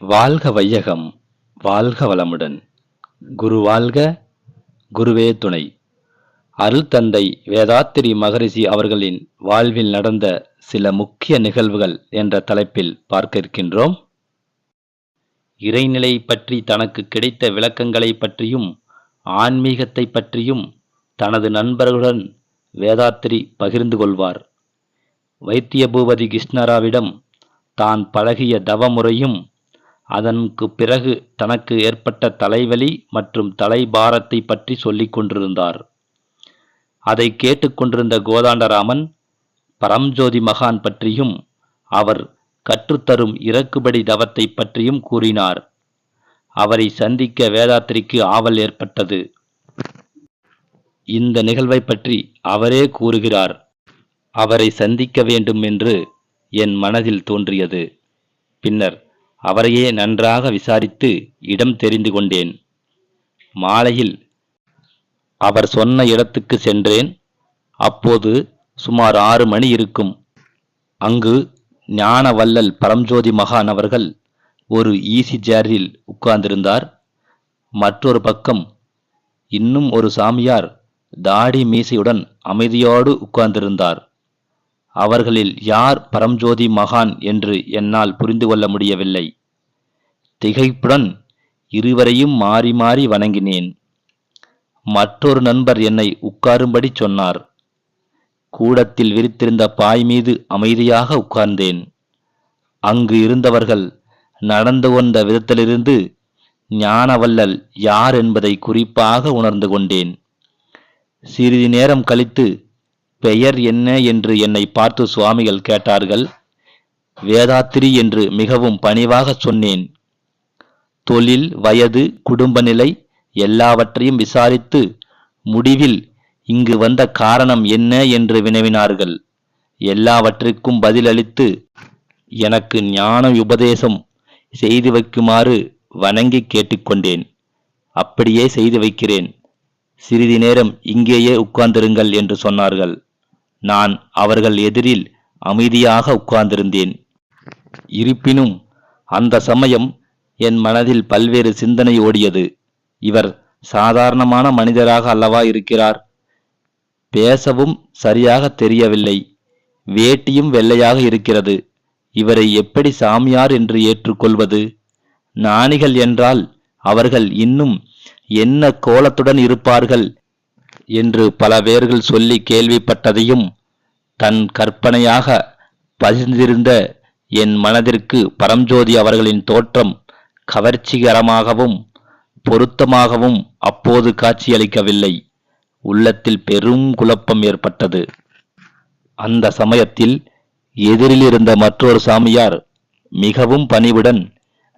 வாழ்க வையகம் வாழ்க வளமுடன். குரு வாழ்க குருவே துணை. அருள் தந்தை வேதாத்திரி மகரிஷி அவர்களின் வாழ்வில் நடந்த சில முக்கிய நிகழ்வுகள் என்ற தலைப்பில் பார்க்க இருக்கின்றோம். இறைநிலை பற்றி தனக்கு கிடைத்த விளக்கங்களை பற்றியும் ஆன்மீகத்தை பற்றியும் தனது நண்பர்களுடன் வேதாத்திரி பகிர்ந்து கொள்வார். வைத்திய பூபதி கிருஷ்ணராவிடம் தான் பழகிய தவமுறையும் அதற்கு பிறகு தனக்கு ஏற்பட்ட தலைவலி மற்றும் தலைபாரத்தை பற்றி சொல்லிக் கொண்டிருந்தார். அதை கேட்டுக்கொண்டிருந்த கோதாண்டராமன் பரம்ஜோதி மகான் பற்றியும் அவர் கற்றுத்தரும் இறக்குபடி தவத்தை பற்றியும் கூறினார். அவரை சந்திக்க வேதாத்திரிக்கு ஆவல் ஏற்பட்டது. இந்த நிகழ்வை பற்றி அவரே கூறுகிறார். அவரை சந்திக்க வேண்டும் என்று என் மனதில் தோன்றியது. பின்னர் அவரையே நன்றாக விசாரித்து இடம் தெரிந்து கொண்டேன். மாலையில் அவர் சொன்ன இடத்துக்கு சென்றேன். அப்போது சுமார் ஆறு மணி இருக்கும். அங்கு ஞானவல்லல் பரம்ஜோதி மகான் அவர்கள் ஒரு ஈசி சேரில் உட்கார்ந்திருந்தார். மற்றொரு பக்கம் இன்னும் ஒரு சாமியார் தாடி மீசையுடன் அமைதியோடு உட்கார்ந்திருந்தார். அவர்களில் யார் பரம்ஜோதி மகான் என்று என்னால் புரிந்து கொள்ள முடியவில்லை. திகைப்புடன் இருவரையும் மாறி மாறி வணங்கினேன். மற்றொரு நண்பர் என்னை உட்காரும்படி சொன்னார். கூடத்தில் விரித்திருந்த பாய் மீது அமைதியாக உட்கார்ந்தேன். அங்கு இருந்தவர்கள் நடந்து கொண்ட விதத்திலிருந்து ஞானவல்லல் யார் என்பதை குறிப்பாக உணர்ந்து கொண்டேன். சிறிது நேரம் கழித்து பெயர் என்ன என்று என்னை பார்த்து சுவாமிகள் கேட்டார்கள். வேதாத்திரி என்று மிகவும் பணிவாக சொன்னேன். தொழில் வயது குடும்ப நிலை எல்லாவற்றையும் விசாரித்து முடிவில் இங்கு வந்த காரணம் என்ன என்று வினவினார்கள். எல்லாவற்றிற்கும் பதிலளித்து எனக்கு ஞான உபதேசம் செய்து வைக்குமாறு வணங்கி கேட்டுக்கொண்டேன் அப்படியே செய்து வைக்கிறேன். சிறிது நேரம் இங்கேயே உட்கார்ந்திருங்கள் என்று சொன்னார்கள். நான் அவர்கள் எதிரில் அமைதியாக உட்கார்ந்திருந்தேன். இருப்பினும் அந்த சமயம் என் மனதில் பல்வேறு சிந்தனை ஓடியது. இவர் சாதாரணமான மனிதராக அல்லவா இருக்கிறார்? பேசவும் சரியாக தெரியவில்லை. வேட்டியும் வெள்ளையாக இருக்கிறது. இவரை எப்படி சாமியார் என்று ஏற்றுக்கொள்வது? நாணிகள் என்றால் அவர்கள் இன்னும் என்ன கோலத்துடன் இருப்பார்கள்? என்று பல பேர்கள் சொல்லி கேள்விப்பட்டதையும் தன் கற்பனையாக பதிந்திருந்த என் மனதிற்கு பரம்ஜோதி அவர்களின் தோற்றம் கவர்ச்சிகரமாகவும் பொருத்தமாகவும் அப்போது காட்சியளிக்கவில்லை. உள்ளத்தில் பெரும் குழப்பம் ஏற்பட்டது. அந்த சமயத்தில் எதிரில் இருந்த மற்றொரு சாமியார் மிகவும் பணிவுடன்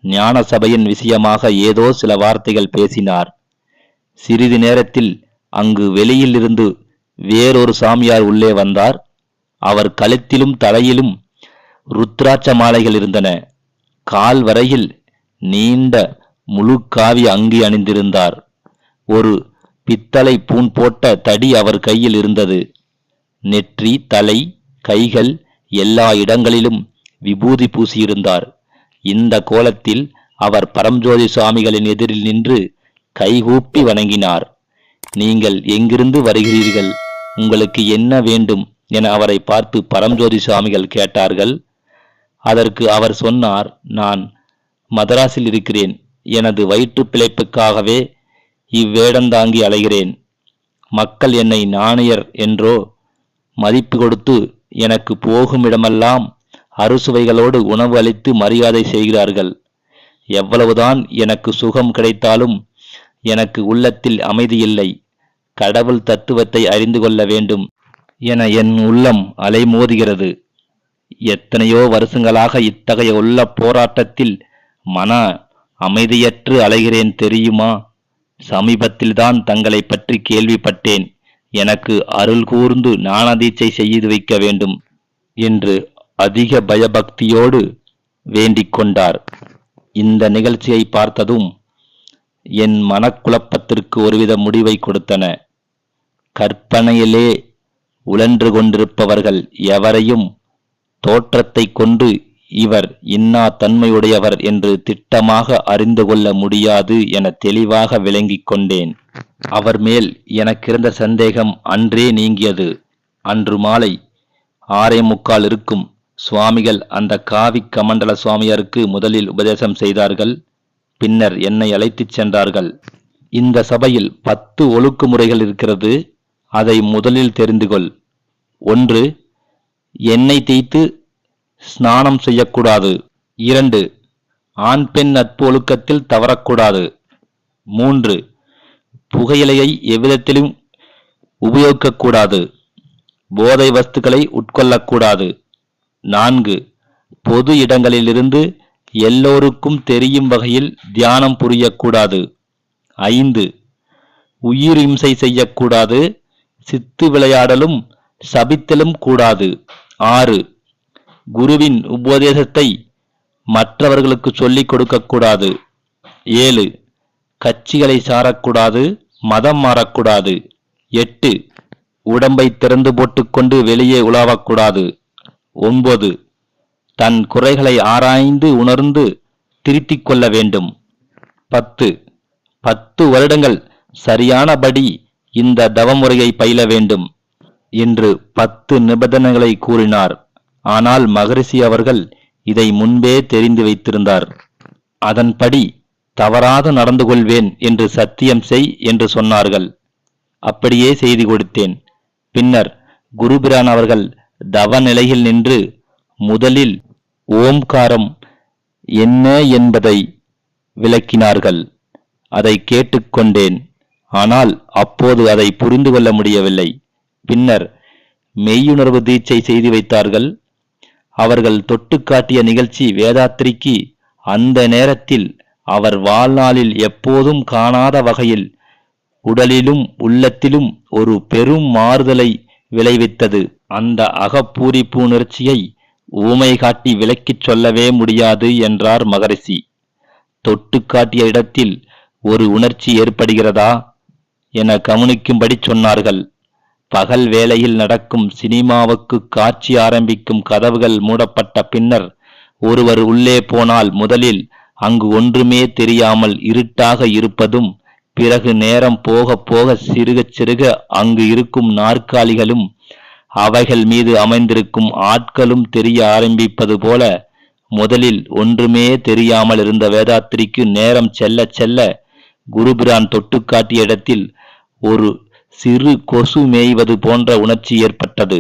ஞான சபையின் விஷயமாக ஏதோ சில வார்த்தைகள் பேசினார். சிறிது நேரத்தில் அங்கு வெளியில் இருந்து வேறொரு சாமியார் உள்ளே வந்தார். அவர் கழுத்திலும் தலையிலும் ருத்ராட்ச மாலைகள் இருந்தன. கால் வரையில் நீண்ட முழு காவி அங்கி அணிந்திருந்தார். ஒரு பித்தளை பூன் போட்ட தடி அவர் கையில் இருந்தது. நெற்றி தலை கைகள் எல்லா இடங்களிலும் விபூதி பூசியிருந்தார். இந்த கோலத்தில் அவர் பரம்ஜோதி சுவாமிகளின் எதிரில் நின்று கைகூப்பி வணங்கினார். நீங்கள் எங்கிருந்து வருகிறீர்கள்? உங்களுக்கு என்ன வேண்டும்? என அவரை பார்த்து பரம்ஜோதி சுவாமிகள் கேட்டார்கள். அதற்கு அவர் சொன்னார் நான் மதராஸில் இருக்கிறேன். எனது வயிற்று பிழைப்புக்காகவே இவ்வேடந்தாங்கி அலைகிறேன். மக்கள் என்னை நாணயர் என்றோ மதிப்பு கொடுத்து எனக்கு போகும் இடமெல்லாம் அறுசுவைகளோடு உணவு அளித்து மரியாதை செய்கிறார்கள். எவ்வளவுதான் எனக்கு சுகம் கிடைத்தாலும் எனக்கு உள்ளத்தில் அமைதியில்லை கடவுள் தத்துவத்தை அறிந்து கொள்ள வேண்டும் என என் உள்ளம் அலைமோதுகிறது. எத்தனையோ வருஷங்களாக இத்தகைய உள்ள போராட்டத்தில் மன அமைதியற்று அலைகிறேன் தெரியுமா? சமீபத்தில்தான் தங்களை பற்றி கேள்விப்பட்டேன். எனக்கு அருள் கூர்ந்து ஞானதீட்சை செய்து வைக்க வேண்டும் என்று அதிக பயபக்தியோடு வேண்டிக் கொண்டார். இந்த நிகழ்ச்சியை பார்த்ததும் என் மனக்குழப்பத்திற்கு ஒருவித முடிவை கொடுத்தன. கற்பனையிலே உழன்று கொண்டிருப்பவர்கள் எவரையும் தோற்றத்தை கொண்டு இவர் இன்னா தன்மையுடையவர் என்று திட்டமாக அறிந்து கொள்ள முடியாது என தெளிவாக விளங்கிக் கொண்டேன். அவர் மேல் எனக்கிருந்த சந்தேகம் அன்றே நீங்கியது. அன்று மாலை ஆறே முக்கால் இருக்கும் சுவாமிகள் அந்த காவி கமண்டல சுவாமியாருக்கு முதலில் உபதேசம் செய்தார்கள். பின்னர் என்னை அழைத்துச் சென்றார்கள். இந்த சபையில் பத்து ஒழுக்குமுறைகள் இருக்கிறது. அதை முதலில் தெரிந்து கொள். ஒன்று எண்ணெய் தேய்த்து ஸ்நானம் செய்யக்கூடாது. இரண்டு ஆண் பெண் நட்பு ஒழுக்கத்தில் தவறக்கூடாது. மூன்று புகையிலையை எவ்விதத்திலும் உபயோகிக்கக்கூடாது. போதை வஸ்துக்களை உட்கொள்ளக்கூடாது. நான்கு பொது இடங்களிலிருந்து எல்லோருக்கும் தெரியும் வகையில் தியானம் புரியக்கூடாது. ஐந்து உயிர் இம்சை செய்யக்கூடாது. சித்து விளையாடலும் சபித்தலும் கூடாது. ஆறு குருவின் உபதேசத்தை மற்றவர்களுக்கு சொல்லிக் கொடுக்கக்கூடாது ஏழு கட்சிகளை சாரக்கூடாது மதம் மாறக்கூடாது. எட்டு உடம்பை திறந்து போட்டுக்கொண்டு வெளியே உலாவக்கூடாது. ஒன்பது தன் குறைகளை ஆராய்ந்து உணர்ந்து திருத்திக் கொள்ள வேண்டும். பத்து பத்து வருடங்கள் சரியானபடி இந்த தவமுறையை பயில வேண்டும் என்று பத்து நிபந்தனைகளை கூறினார். ஆனால் மகரிஷி அவர்கள் இதை முன்பே தெரிந்து வைத்திருந்தார். அதன்படி தவறாது நடந்து கொள்வேன் என்று சத்தியம் செய் என்று சொன்னார்கள். அப்படியே செய்து கொடுத்தேன். பின்னர் குருபிரான் அவர்கள் தவ நிலையில் நின்று முதலில் ஓம்காரம் என்ன என்பதை விளக்கினார்கள். அதை கேட்டுக்கொண்டேன். ஆனால் அப்போது அதை புரிந்து கொள்ள முடியவில்லை. பின்னர் மெய்யுணர்வு தீட்சை செய்து வைத்தார்கள். அவர்கள் தொட்டு காட்டிய நிகழ்ச்சி வேதாத்திரிக்கு அந்த நேரத்தில் அவர் வாழ்நாளில் எப்போதும் காணாத வகையில் உடலிலும் உள்ளத்திலும் ஒரு பெரும் மாறுதலை விளைவித்தது. அந்த அகப்பூரிப்பு உணர்ச்சியை ஊமை காட்டி விளக்கிச் சொல்லவே முடியாது என்றார் மகரிஷி. தொட்டு காட்டிய இடத்தில் ஒரு உணர்ச்சி ஏற்படுகிறதா? என கவனிக்கும்படி சொன்னார்கள். பகல் வேளையில் நடக்கும் சினிமாவுக்கு காட்சி ஆரம்பிக்கும் கதவுகள் மூடப்பட்ட பின்னர் ஒருவர் உள்ளே போனால் முதலில் அங்கு ஒன்றுமே தெரியாமல் இருட்டாக இருப்பதும் பிறகு நேரம் போக போக சிறுக சிறுக அங்கு இருக்கும் நாற்காலிகளும் அவைகள் மீது அமைந்திருக்கும் ஆட்களும் தெரிய ஆரம்பிப்பது போல முதலில் ஒன்றுமே தெரியாமல் இருந்த வேதாத்திரிக்கு நேரம் செல்ல செல்ல குருபிரான் தொட்டு காட்டிய இடத்தில் ஒரு சிறு கொசு மேய்வது போன்ற உணர்ச்சி ஏற்பட்டது.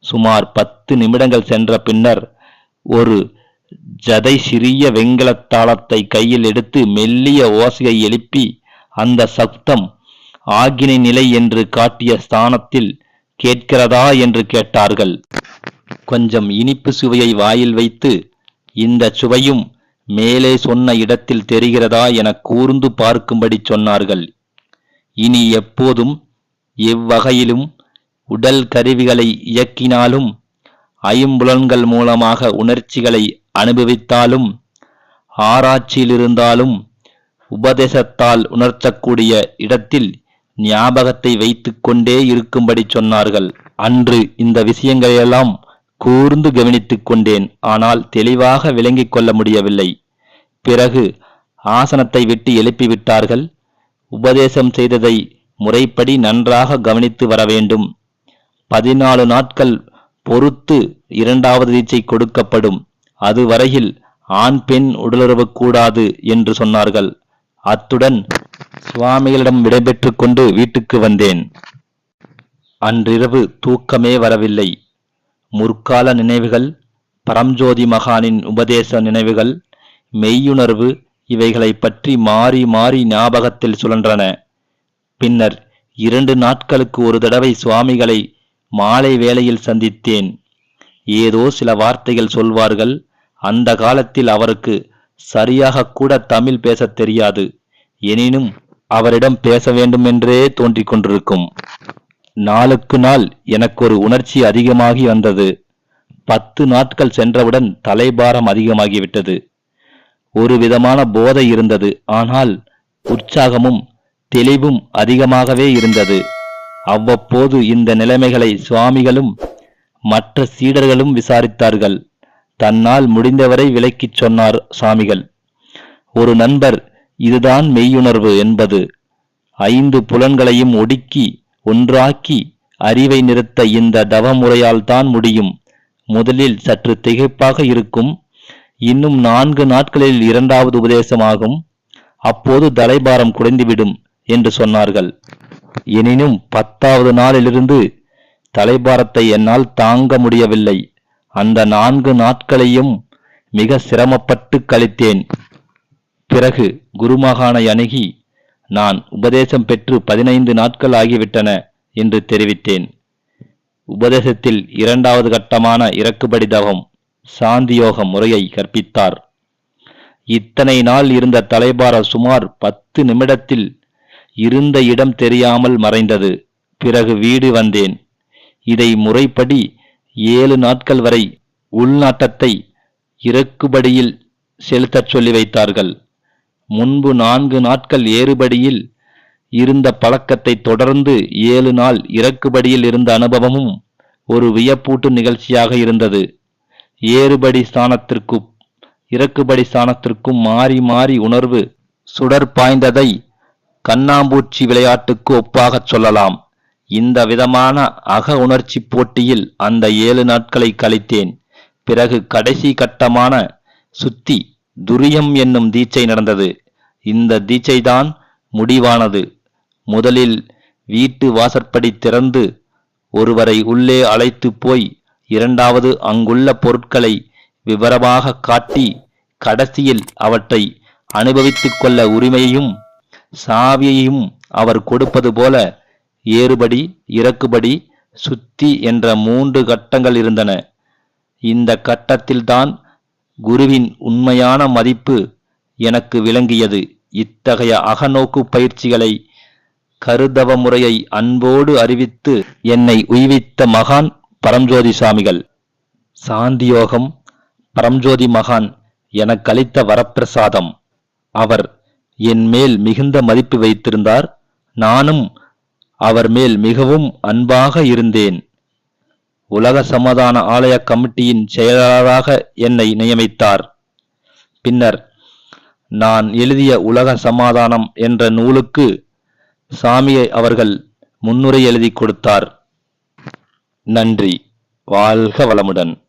சுமார் பத்து நிமிடங்கள் சென்ற பின்னர் ஒரு ஜதை சிறிய வெண்கலத் தாளத்தை கையில் எடுத்து மெல்லிய ஓசையை எழுப்பி அந்த சப்தம் ஆகினை நிலை என்று காட்டிய ஸ்தானத்தில் கேட்கிறதா என்று கேட்டார்கள். கொஞ்சம் இனிப்பு சுவையை வாயில் வைத்து இந்த சுவையும் மேலே சொன்ன இடத்தில் தெரிகிறதா என கூர்ந்து பார்க்கும்படி சொன்னார்கள். இனி எப்போதும் எவ்வகையிலும் உடல் கருவிகளை இயக்கினாலும் ஐம்புலன்கள் மூலமாக உணர்ச்சிகளை அனுபவித்தாலும் ஆராய்ச்சியில் இருந்தாலும் உபதேசத்தால் உணர்த்தக்கூடிய இடத்தில் ஞாபகத்தை வைத்துக்கொண்டே இருக்கும்படி சொன்னார்கள். அன்று இந்த விஷயங்களையெல்லாம் கூர்ந்து கவனித்துக் கொண்டேன். ஆனால் தெளிவாக விளங்கிக் கொள்ள முடியவில்லை. பிறகு ஆசனத்தை விட்டு எழுப்பிவிட்டார்கள். உபதேசம் செய்ததை முறைப்படி நன்றாக கவனித்து வர வேண்டும் பதினாலு நாட்கள் பொறுத்து இரண்டாவது தீட்சை கொடுக்கப்படும். அதுவரையில் ஆண் பெண் உடலுறவு கூடாது என்று சொன்னார்கள். அத்துடன் சுவாமிகளிடம் விடைபெற்று கொண்டு வீட்டுக்கு வந்தேன். அன்றிரவு தூக்கமே வரவில்லை. முற்கால நினைவுகள் பரம்ஜோதி மகானின் உபதேச நினைவுகள் மெய்யுணர்வு இவைகளை பற்றி மாறி மாறி ஞாபகத்தில் சுழன்றன. பின்னர் இரண்டு நாட்களுக்கு ஒரு தடவை சுவாமிகளை மாலை வேளையில் சந்தித்தேன். ஏதோ சில வார்த்தைகள் சொல்வார்கள். அந்த காலத்தில் அவருக்கு சரியாக கூட தமிழ் பேசத் தெரியாது. எனினும் அவரிடம் பேச வேண்டும் என்றே தோன்றிக் கொண்டிருக்கும். நாளுக்கு நாள் எனக்கு ஒரு உணர்ச்சி அதிகமாகி வந்தது. பத்து நாட்கள் சென்றவுடன் தலைபாரம் அதிகமாகிவிட்டது. ஒரு விதமான போதை இருந்தது. ஆனால் உற்சாகமும் தெளிவும் அதிகமாகவே இருந்தது. அவ்வப்போது இந்த நிலைமைகளை சுவாமிகளும் மற்ற சீடர்களும் விசாரித்தார்கள். தன்னால் முடிந்தவரை விலக்கிச் சொன்னார் சாமிகள் ஒரு நண்பர் இதுதான் மெய்யுணர்வு என்பது. ஐந்து புலன்களையும் ஒடுக்கி ஒன்றாக்கி அறிவை நிறுத்த இந்த தவ முறையால் தான் முடியும். முதலில் சற்று திகைப்பாக இருக்கும் இன்னும் நான்கு நாட்களில் இரண்டாவது உபதேசமாகும். அப்போது தலைபாரம் குறைந்துவிடும் என்று சொன்னார்கள். எனினும் பத்தாவது நாளிலிருந்து தலைபாரத்தை என்னால் தாங்க முடியவில்லை. அந்த நான்கு நாட்களையும் மிக சிரமப்பட்டு கழித்தேன். பிறகு குருமகானை அணுகி நான் உபதேசம் பெற்று பதினைந்து நாட்கள் ஆகிவிட்டன என்று தெரிவித்தேன். உபதேசத்தில் இரண்டாவது கட்டமான இறக்குபடி தவம். சாந்தியோக முறையை கற்பித்தார். இத்தனை நாள் இருந்த தலைபார சுமார் பத்து நிமிடத்தில் இருந்த இடம் தெரியாமல் மறைந்தது. பிறகு வீடு வந்தேன். இதை முறைப்படி ஏழு நாட்கள் வரை உள்நாட்டத்தை இறக்குபடியில் செலுத்தச் சொல்லி வைத்தார்கள். முன்பு நான்கு நாட்கள் ஏறுபடியில் இருந்த பழக்கத்தை தொடர்ந்து ஏழு நாள் இறக்குபடியில் இருந்த அனுபவமும் ஒரு வியப்பூட்டு நிகழ்ச்சியாக இருந்தது. ஏறுபடி ஸ்தானத்திற்கும் இறக்குபடி ஸ்தானத்திற்கும் மாறி மாறி உணர்வு சுடர் பாய்ந்ததை கண்ணாம்பூச்சி விளையாட்டுக்கு ஒப்பாகச் சொல்லலாம். இந்த விதமான அக உணர்ச்சி போட்டியில் அந்த ஏழு நாட்களை கழித்தேன். பிறகு கடைசி கட்டமான சுத்தி துரியம் என்னும் தீட்சை நடந்தது. இந்த தீட்சைதான் முடிவானது. முதலில் வீட்டு வாசற்படி திறந்து ஒருவரை உள்ளே அழைத்து போய் இரண்டாவது அங்குள்ள பொருட்களை விவரமாக காட்டி கடைசியில் அவற்றை அனுபவித்துக் கொள்ள உரிமையையும் சாவியையும் அவர் கொடுப்பது போல ஏறுபடி இறக்குபடி சுத்தி என்ற மூன்று கட்டங்கள் இருந்தன. இந்த கட்டத்தில்தான் குருவின் உண்மையான மதிப்பு எனக்கு விளங்கியது. இத்தகைய அகநோக்கு பயிற்சிகளை கருதவ முறையை அன்போடு அறிவித்து என்னை உய்வித்த மகான் பரம்ஜோதி சாமிகள் சாந்தியோகம் பரம்ஜோதி மகான் எனக்களித்த வரப்பிரசாதம். அவர் என் மேல் மிகுந்த மதிப்பு வைத்திருந்தார். நானும் அவர் மேல் மிகவும் அன்பாக இருந்தேன். உலக சமாதான ஆலய கமிட்டியின் செயலாளராக என்னை நியமித்தார். பின்னர் நான் எழுதிய உலக சமாதானம் என்ற நூலுக்கு சாமியை அவர்கள் முன்னுரை எழுதி கொடுத்தார். நன்றி. வாழ்க வளமுடன்.